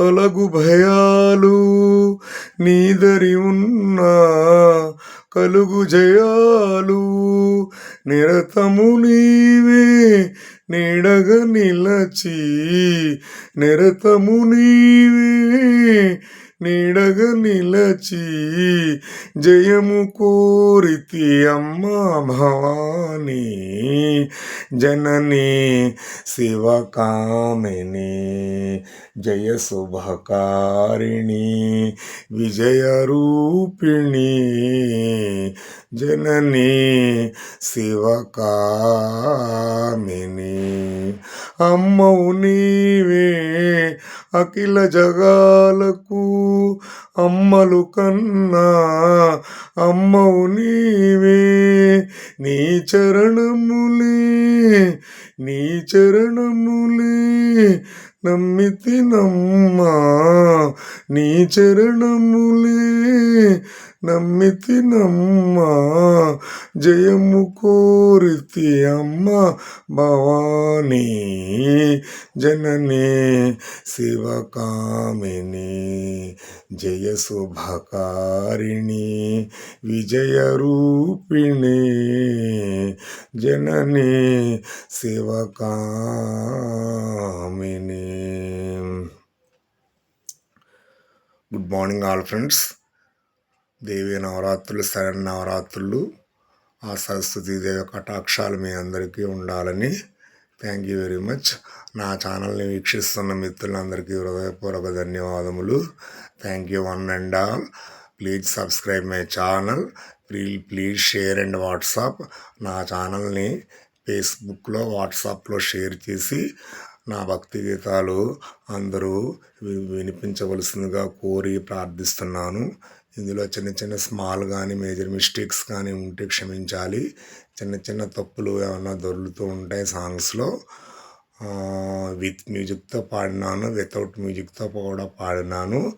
తొలగు భయాలు నీదరి ఉన్నా కలుగు జయాలు నిరతము నీవే నీడగ నిలచి నిరతము నీవే నీడగ నిలచి జయము కోరితి అమ్మ భవానీ. జననీ శివకామిని జయ శుభకారిణి విజయరూపిణి జననీ శివకామిని అమ్మవు నీవే అఖిల జగాలకు అమ్మలు కన్నా అమ్మవు నీవే. నీ చరణములే నీ చరణములే నమ్మితి నమ్మా నీ చరణములే నమ్మితి నమ్మా జయము కోరితి అమ్మ. భవానీ జననే శివకామిని జయ శుభకారిణి విజయరూపిణి జననే Shivakamini. Good morning all friends. దేవి నవరాత్రులు శరణ్ నవరాత్రులు ఆ సరస్వతి దేవి కటాక్షాలు మీ అందరికీ ఉండాలని. థ్యాంక్ యూ వెరీ మచ్ నా ఛానల్ని వీక్షిస్తున్న మిత్రులందరికీ హృదయపూర్వక ధన్యవాదములు. Thank you one and all please subscribe my channel please please share and WhatsApp నా ఛానల్ని ఫేస్బుక్లో వాట్సాప్లో షేర్ చేసి నా భక్తి గీతాలు అందరూ వినిపించవలసిందిగా కోరి ప్రార్థిస్తున్నాను. ఇందులో చిన్న చిన్న స్మాల్ కానీ మేజర్ మిస్టేక్స్ కానీ ఉంటే క్షమించాలి. చిన్న చిన్న తప్పులు ఏమన్నా దొరుకుతూ ఉంటాయి సాంగ్స్లో. విత్ మ్యూజిక్తో పాడినాను వితౌట్ మ్యూజిక్తో కూడా పాడినాను.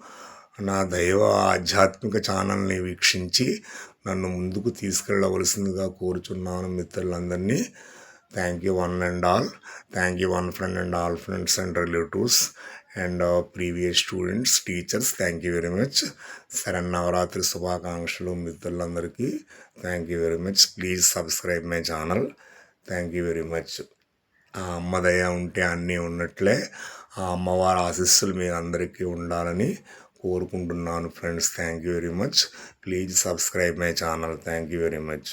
నా దైవ ఆధ్యాత్మిక ఛానల్ని వీక్షించి నన్ను ముందుకు తీసుకెళ్ళవలసిందిగా కోరుచున్నాను మిత్రులందరినీ. Thank you one and all thank you one friend and all friends and relatives and previous students teachers thank you very much సరే నవరాత్రి శుభాకాంక్షలు మిత్రులందరికీ thank you very much please subscribe my channel thank you very much ఆ అమ్మ దయ ఉంటే అన్నీ ఉన్నట్లే ఆ అమ్మవారి ఆశీస్సులు మీ అందరికీ ఉండాలని కోరుకుంటున్నాను friends thank you very much please subscribe my channel thank you very much